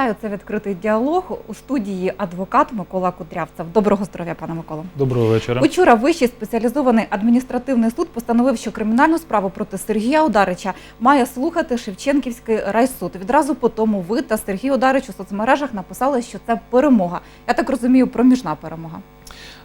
Вітаю, це відкритий діалог у студії адвокат Микола Кудрявцев. Доброго здоров'я, пане Миколо. Доброго вечора. Учора Вищий спеціалізований адміністративний суд постановив, що кримінальну справу проти Сергія Ударича має слухати Шевченківський райсуд. Відразу по тому ви та Сергій Ударич у соцмережах написали, що це перемога. Я так розумію, проміжна перемога.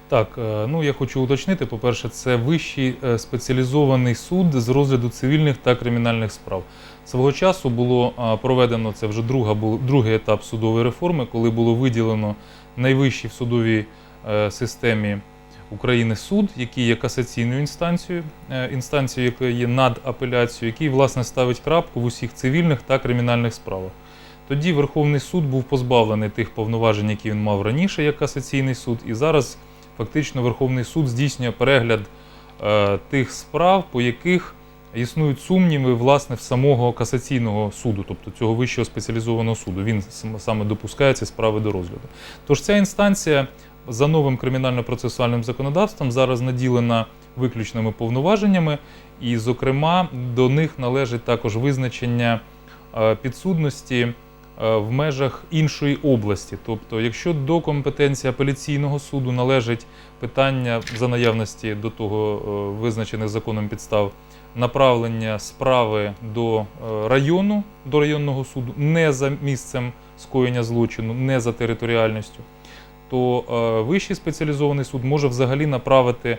Так, е, ну я хочу уточнити. По-перше, це вищий е, спеціалізований суд з розгляду цивільних та кримінальних справ. Свого часу було проведено це вже друга другий етап судової реформи, коли було виділено найвищий в судовій е, системі України суд, який є касаційною інстанцією, е, інстанцією, яка є над апеляцією, який власне ставить крапку в усіх цивільних та кримінальних справах. Тоді Верховний суд був позбавлений тих повноважень, які він мав раніше як касаційний суд, і зараз фактично Верховний суд здійснює перегляд е, тих справ, по яких існують сумніви власне в самого касаційного суду, тобто цього вищого спеціалізованого суду. Він сам- саме допускає ці справи до розгляду. Тож ця інстанція за новим кримінально-процесуальним законодавством зараз наділена виключними повноваженнями, і, зокрема, до них належить також визначення е, підсудності в межах іншої області. Тобто, якщо до компетенції апеляційного суду належить питання за наявності до того е, визначених законом підстав направлення справи до е, району, до районного суду, не за місцем скоєння злочину, не за територіальністю, то е, вищий спеціалізований суд може взагалі направити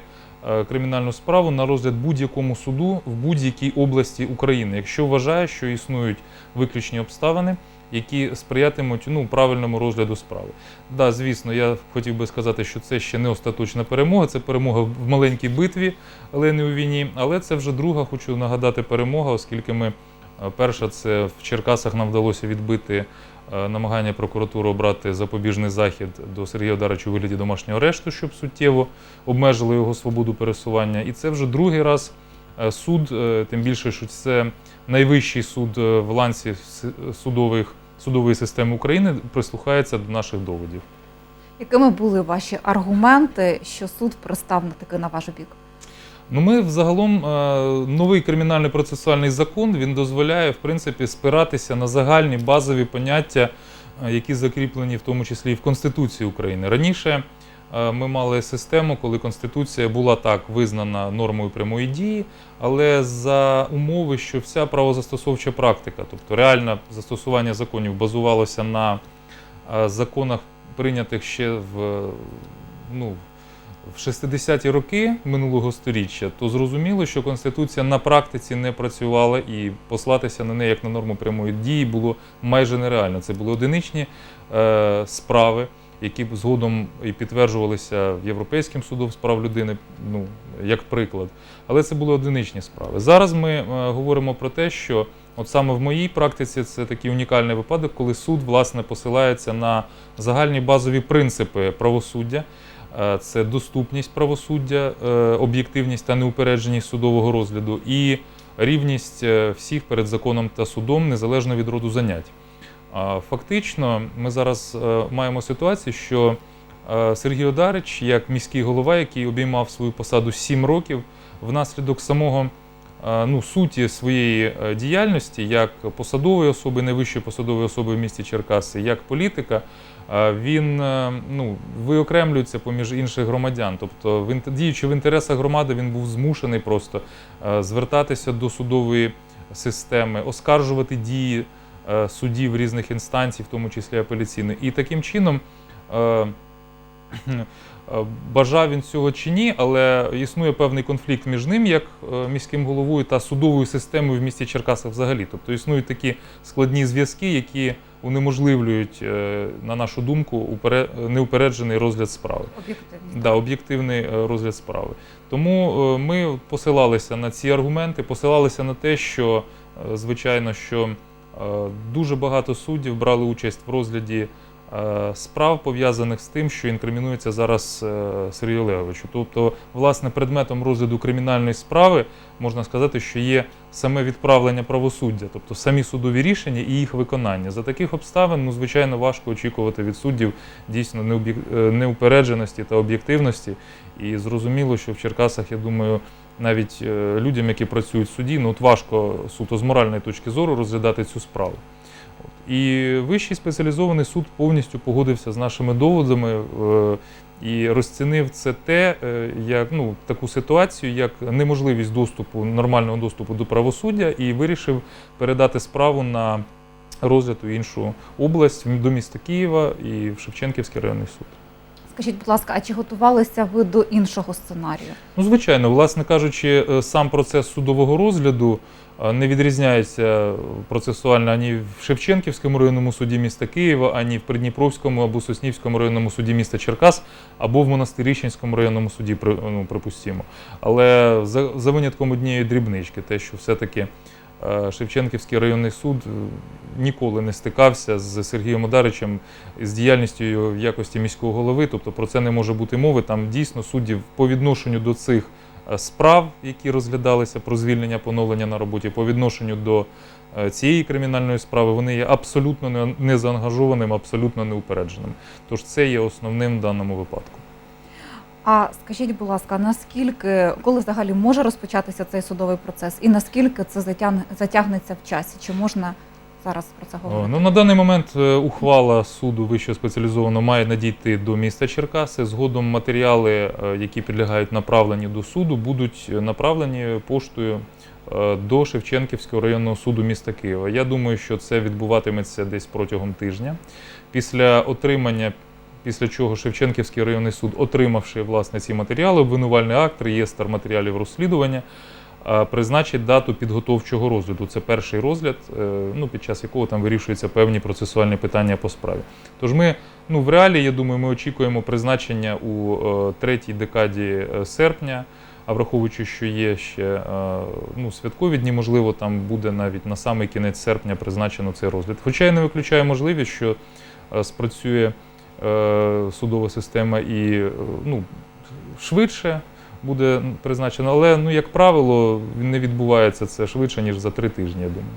е, кримінальну справу на розгляд будь-якому суду в будь-якій області України, якщо вважає, що існують виключні обставини, які сприятимуть ну, правильному розгляду справи. Да, звісно, я хотів би сказати, що це ще не остаточна перемога, це перемога в маленькій битві, але не у війні. Але це вже друга, хочу нагадати, перемога, оскільки ми е, перша це в Черкасах нам вдалося відбити е, намагання прокуратури обрати запобіжний захід до Сергія Ударича у вигляді домашнього арешту, щоб суттєво обмежили його свободу пересування. І це вже другий раз е, суд, тим більше, що це найвищий суд в ланці судових, судової системи України, прислухається до наших доводів. Якими були ваші аргументи, що суд пристав на таки на ваш бік? Ну, ми взагалом е, новий кримінальний процесуальний закон він дозволяє в принципі спиратися на загальні базові поняття, е, які закріплені в тому числі і в Конституції України. Раніше ми мали систему, коли Конституція була так визнана нормою прямої дії, але за умови, що вся правозастосовча практика, тобто реальне застосування законів, базувалося на е, законах, прийнятих ще в ну, в 60-ті роки минулого століття, то зрозуміло, що Конституція на практиці не працювала і послатися на неї як на норму прямої дії було майже нереально. Це були одиничні е, справи, які згодом і підтверджувалися в Європейським судом з прав людини, ну як приклад. Але це були одиничні справи. Зараз ми е, говоримо про те, що от саме в моїй практиці це такий унікальний випадок, коли суд власне посилається на загальні базові принципи правосуддя. Е, Це доступність правосуддя, е, об'єктивність та неупередженість судового розгляду і рівність всіх перед законом та судом незалежно від роду занять. Фактично, ми зараз е, маємо ситуацію, що е, Сергій Одарич, як міський голова, який обіймав свою посаду 7 років, внаслідок самого е, ну, суті своєї діяльності, як посадової особи, найвищої посадової особи в місті Черкаси, як політика, він ну, виокремлюється поміж інших громадян. Тобто, діючи в інтересах громади, він був змушений просто звертатися до судової системи, оскаржувати дії судів різних інстанцій, в тому числі апеляційної. І таким чином. е, е, Бажав він цього чи ні, але існує певний конфлікт між ним, як е, міським головою, та судовою системою в місті Черкасах взагалі. Тобто існують такі складні зв'язки, які унеможливлюють, е, на нашу думку, упере- неупереджений розгляд справи. Об'єктивність. Да, об'єктивний е, розгляд справи. Тому е, ми посилалися на ці аргументи, посилалися на те, що е, звичайно, що е, дуже багато суддів брали участь в розгляді е, справ, пов'язаних з тим, що інкримінується зараз е, Сергію Олеговичу. Тобто, власне, предметом розгляду кримінальної справи можна сказати, що є саме відправлення правосуддя, тобто самі судові рішення і їх виконання. За таких обставин, ну, звичайно, важко очікувати від суддів дійсно е, неупередженості та об'єктивності. І зрозуміло, що в Черкасах, я думаю, навіть е, людям, які працюють в суді, ну от важко суто з моральної точки зору розглядати цю справу. І Вищий спеціалізований суд повністю погодився з нашими доводами е, і розцінив це те, е, як ну, таку ситуацію, як неможливість доступу, нормального доступу до правосуддя, і вирішив передати справу на розгляд у іншу область до міста Києва і в Шевченківський районний суд. Скажіть, будь ласка, а чи готувалися ви до іншого сценарію? Ну, звичайно, власне кажучи, е, сам процес судового розгляду е, не відрізняється процесуально ані в Шевченківському районному суді міста Києва, ані в Придніпровському або Соснівському районному суді міста Черкас, або в Монастирищенському районному суді, ну, припустимо. Але за, за винятком однієї дрібнички, те, що все-таки Шевченківський районний суд е, ніколи не стикався з Сергієм Одаричем з діяльністю його в якості міського голови, тобто про це не може бути мови. Там дійсно суддів по відношенню до цих е, справ, які розглядалися про звільнення поновлення на роботі, по відношенню до е, цієї кримінальної справи, вони є абсолютно не- незаангажованим, абсолютно неупередженим. Тож це є основним в даному випадку. А скажіть, будь ласка, наскільки, коли взагалі може розпочатися цей судовий процес, і наскільки це затягне, затягнеться в часі? Чи можна зараз про це говорити? Ну, на даний момент е, ухвала суду вищого спеціалізованого має надійти до міста Черкаси. Згодом матеріали, е, які підлягають направленню до суду, будуть направлені поштою е, до Шевченківського районного суду міста Києва. Я думаю, що це відбуватиметься десь протягом тижня. Після отримання, після чого Шевченківський районний суд, отримавши власне ці матеріали, обвинувальний акт, реєстр матеріалів розслідування, призначить дату підготовчого розгляду. Це перший розгляд, е, ну, під час якого там вирішуються певні процесуальні питання по справі. Тож ми, ну, в реалі, я думаю, ми очікуємо призначення у е, третій декаді е, серпня. А враховуючи, що є ще ну, святкові дні, можливо, там буде навіть на самий кінець серпня призначено цей розгляд. Хоча я не виключаю можливість, що спрацює судова система і е, ну, швидше буде призначено, але, ну, як правило, не відбувається це швидше, ніж за три тижні, я думаю.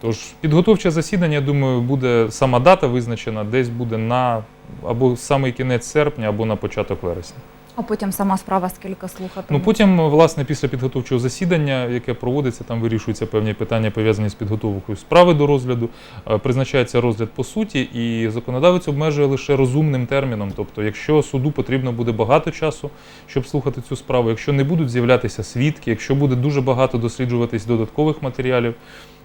Тож підготовче засідання, я думаю, буде сама дата визначена, десь буде на або самий кінець серпня, або на початок вересня. А потім сама справа скільки слухати? Ну потім, власне, після підготовчого засідання, яке проводиться, там вирішуються певні питання, пов'язані з підготовкою справи до розгляду, е, призначається розгляд по суті, і законодавець обмежує лише розумним терміном. Тобто, якщо суду потрібно буде багато часу, щоб слухати цю справу, якщо не будуть з'являтися свідки, якщо буде дуже багато досліджуватись додаткових матеріалів.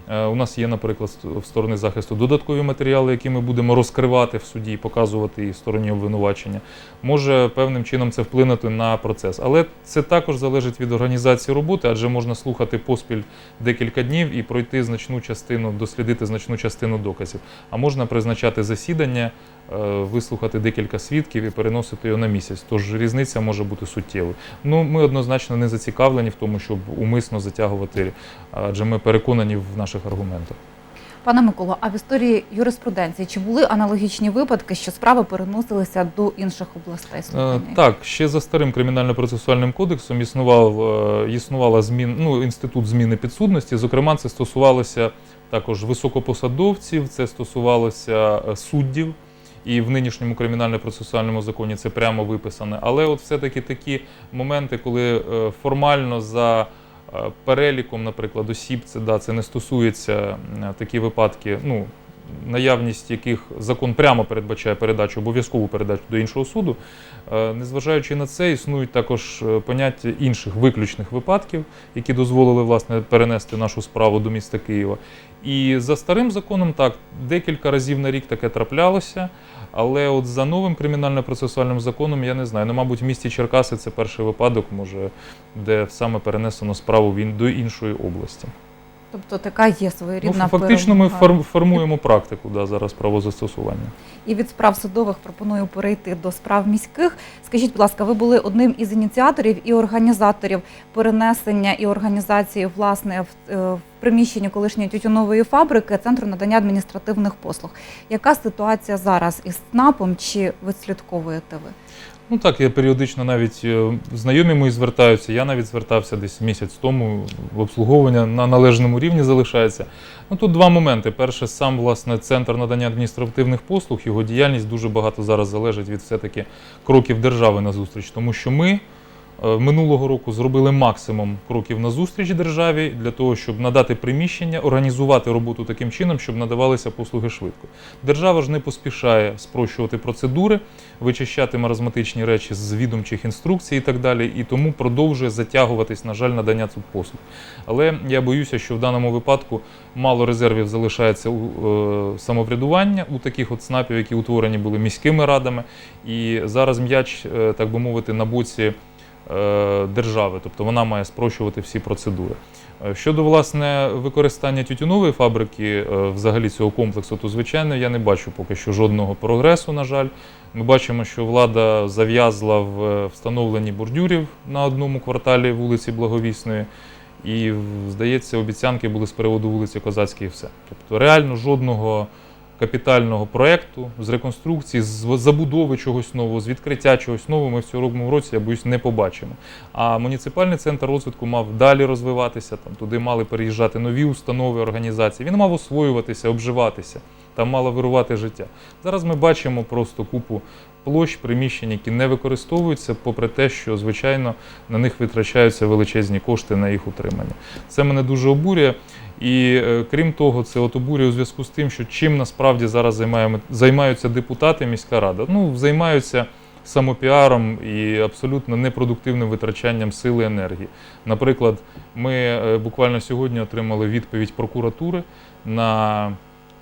Е, У нас є, наприклад, в сторони захисту додаткові матеріали, які ми будемо розкривати в суді показувати і стороні обвинувачення може певним чином це вплинути на процес. Але це також залежить від організації роботи, адже можна слухати поспіль декілька днів і пройти значну частину, дослідити значну частину доказів. А можна призначати засідання, е, вислухати декілька свідків і переносити його на місяць. Тож різниця може бути суттєвою. Ну, ми однозначно не зацікавлені в тому, щоб умисно затягувати, адже ми переконані в наших аргументах. Пане Миколо, а в історії юриспруденції чи були аналогічні випадки, що справи переносилися до інших областей Е. Так, ще за старим кримінально-процесуальним кодексом існував, е, існувала змін, ну, інститут зміни підсудності. Зокрема, це стосувалося також високопосадовців, це стосувалося е, суддів. І в нинішньому кримінально-процесуальному законі це прямо виписане. Але от все-таки такі моменти, коли е, формально за переліком, наприклад, осіб, це да, це не стосується е, такі випадки, ну, наявність яких закон прямо передбачає передачу, обов'язкову передачу до іншого суду. Е, Незважаючи на це, існують також е, поняття інших виключних випадків, які дозволили власне перенести нашу справу до міста Києва. І за старим законом так декілька разів на рік таке траплялося. Але от за новим кримінально-процесуальним законом я не знаю. Ну, мабуть, в місті Черкаси це перший випадок, може, де саме перенесено справу в ін- до іншої області. Тобто така є Ну, своєрідна фактично, ми перемога. фор- формуємо практику да, зараз правозастосування. І від справ судових пропоную перейти до справ міських. Скажіть, будь ласка, ви були одним із ініціаторів і організаторів перенесення і організації власне в, е, в приміщенні колишньої тютюнової фабрики центру надання адміністративних послуг. Яка ситуація зараз із ЦНАПом? Чи ви слідковуєте ви? Ну так, я періодично навіть е, знайомі мої звертаються. Я навіть звертався десь місяць тому. В обслуговування на належному рівні залишається. Ну тут два моменти. Перше, сам власне центр надання адміністративних послуг, його діяльність дуже багато зараз залежить від все-таки кроків держави на зустріч, тому що ми. Е, минулого року зробили максимум кроків на зустріч державі для того, щоб надати приміщення, організувати роботу таким чином, щоб надавалися послуги швидко. Держава ж не поспішає спрощувати процедури, вичищати маразматичні речі з відомчих інструкцій і так далі, і тому продовжує затягуватись, на жаль, надання цих послуг. Але я боюся, що в даному випадку мало резервів залишається у е, самоврядування у таких от ЦНАПів, які утворені були міськими радами. І зараз м'яч, е, так би мовити, на боці держави, тобто вона має спрощувати всі процедури. Е, Щодо власне використання тютюнової фабрики, е, взагалі цього комплексу, то звичайно я не бачу поки що жодного прогресу. На жаль, ми бачимо, що влада зав'язла в е, встановленні бордюрів на одному кварталі вулиці Благовісної. І здається, обіцянки були з приводу вулиці Козацькій і все. Тобто реально жодного капітального проєкту з реконструкції, з забудови чогось нового, з відкриття чогось нового ми в цьому році, я боюсь, не побачимо. А муніципальний центр розвитку мав далі розвиватися, там туди мали переїжджати нові установи, організації. Він мав освоюватися, обживатися, там мало вирувати життя. Зараз ми бачимо просто купу площ, приміщень, які не використовуються, попри те, що звичайно на них витрачаються величезні кошти на їх утримання. Це мене дуже обурює. І е, крім того, це от обурює у зв'язку з тим, що чим насправді зараз займаються депутати, міська рада. Ну, займаються самопіаром і абсолютно непродуктивним витрачанням сили енергії. Наприклад, ми е, буквально сьогодні отримали відповідь прокуратури на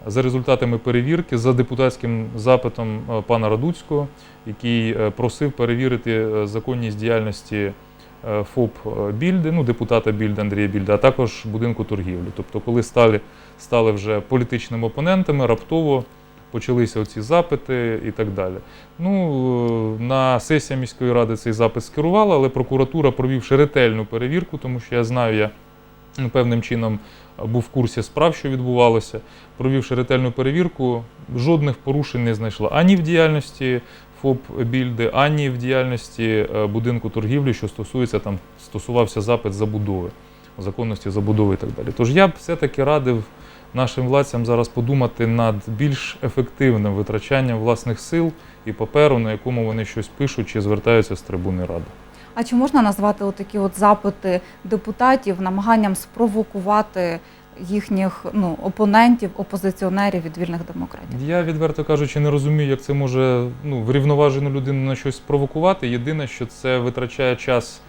за результатами перевірки за депутатським запитом е, пана Радуцького, який просив перевірити законність діяльності ФОП е, Більди, ну, депутата Більди Андрія Більда, а також будинку торгівлі. Тобто, коли стали, стали вже політичними опонентами, раптово почалися оці запити і так далі. Ну, е, на сесія міської ради цей запит скерувала, але прокуратура, провівши ретельну перевірку, тому що я знаю, я ну, певним чином був в курсі справ, що відбувалося, провівши ретельну перевірку, жодних порушень не знайшла ані в діяльності ФОП Більди, ані в діяльності е, будинку торгівлі, що стосується там, стосувався запит забудови, законності забудови і так далі. Тож я б все-таки радив нашим владцям зараз подумати над більш ефективним витрачанням власних сил і паперу, на якому вони щось пишуть чи звертаються з трибуни ради. А чи можна назвати отакі от запити депутатів намаганням спровокувати їхніх ну, опонентів, опозиціонерів від вільних демократів? Я відверто кажучи, не розумію, як це може ну, врівноважену людину на щось спровокувати. Єдине, що це витрачає час,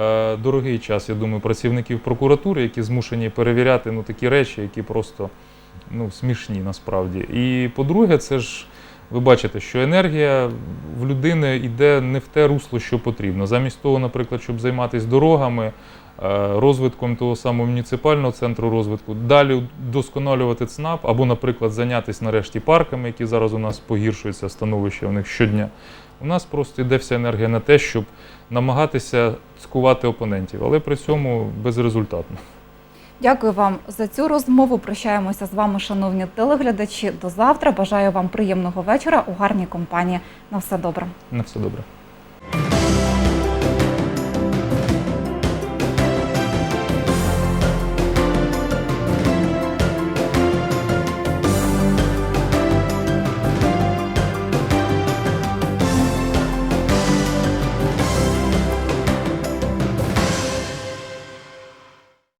е, дорогий час, я думаю, працівників прокуратури, які змушені перевіряти ну, такі речі, які просто ну, смішні насправді. І по-друге, це ж ви бачите, що енергія в людини йде не в те русло, що потрібно. Замість того, наприклад, щоб займатися дорогами, е, розвитком того самого муніципального центру розвитку, далі досконалювати ЦНАП, або, наприклад, зайнятися нарешті парками, які зараз у нас погіршується становище у них щодня. У нас просто йде вся енергія на те, щоб намагатися цькувати опонентів, але при цьому безрезультатно. Дякую вам за цю розмову. Прощаємося з вами, шановні телеглядачі. До завтра. Бажаю вам приємного вечора у гарній компанії. На все добре. На все добре.